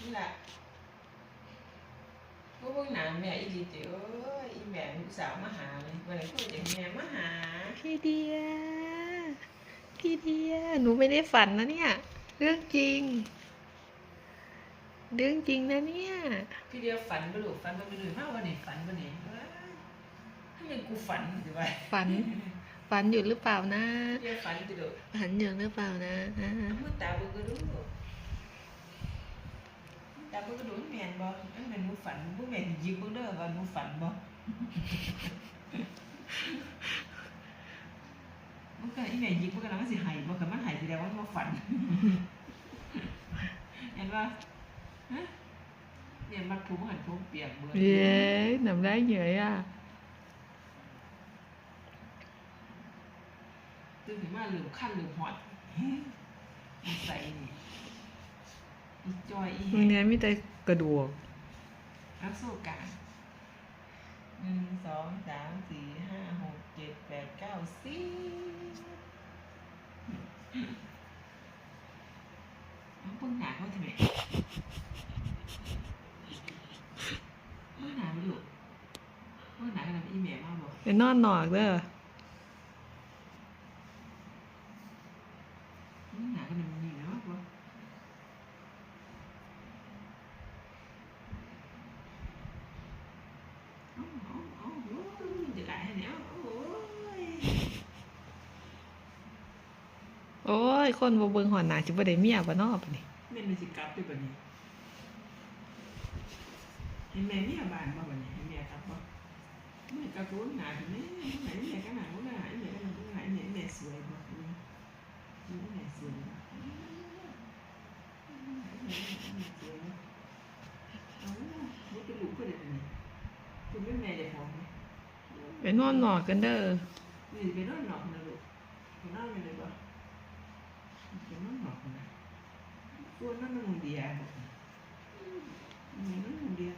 นี่แหละพวกพวกหนาแม่อีดีเตอเอ้ยอีแม่ลูกสาวมาหาเลยวันไหนพูดอย่างแม่มาหา พี่เดีย พี่เดีย หนูไม่ได้ฝันนะเนี่ย เรื่องจริง เรื่องจริงนะเนี่ย พี่เดียวฝันไปลูกฝันไปเลยมากวันไหนฝันวันไหนเอ้ยให้ยังกูฝันอยู่ไปฝัน ฝันอยู่หรือเปล่านะ พี่เดียวฝันติดลูกฝันอยู่หรือเปล่านะอ่า เอามือตาเบุกระดูตาเบุกระดู แม่นบ่อันแม่นหนูฝันบ่แม่นยิงเบิ่งเด้อว่าหนูฝันบ่มันก็อีแม่ยิงมันก็แล้วมันสิหายบ่ก็มันหาย อีจอยอีมึงเนี้ยมีแต่กระดูกนักสู้การหนึ่งสองสามสี่ห้าหกเจ็ดแปดเก้าสิบเอาเพิ่งหนาเขาทำไมเพิ่งหนาไปลูกเพิ่งหนากันนะอีเมลมาบอกไปนอนหนอกเด้อเพิ่งหนากันนะมันมีนะวะเอาเอาเอาโอ้ยจะได้ให้เนี่ยโอ้ย โอ้ย คนบ่เบิ่งหอนหนาจิบ่ได้เมียบ่เนอปะนี่แม่นมันสิกลับด้วยปะเนี่ยเห็นแม่เนี่ยบานบ่ปะเนี่เห็นแม่กลับบ่แม่กลับรู้หนาถึงแม่ไหนแม่ก็หนารู้หนาไอ้แม่ก็หนารู้หนาไอ้แม่แม่สวยบ่อืมแม่สวยบ่อืมแม่สวยบ่เอาลูกเป็นลูกก็ได้ปะเนี่คุณเป็นแม่ได้พร้อมไหมไปนอนหนอกกันเด้อนี่ไปนอนหนอกนะลูกไปนอนไปเลยบ่ กินน้ำหนอกนะตัวนั่นนุ่งเดียบอกนั่นนุ่งเดีย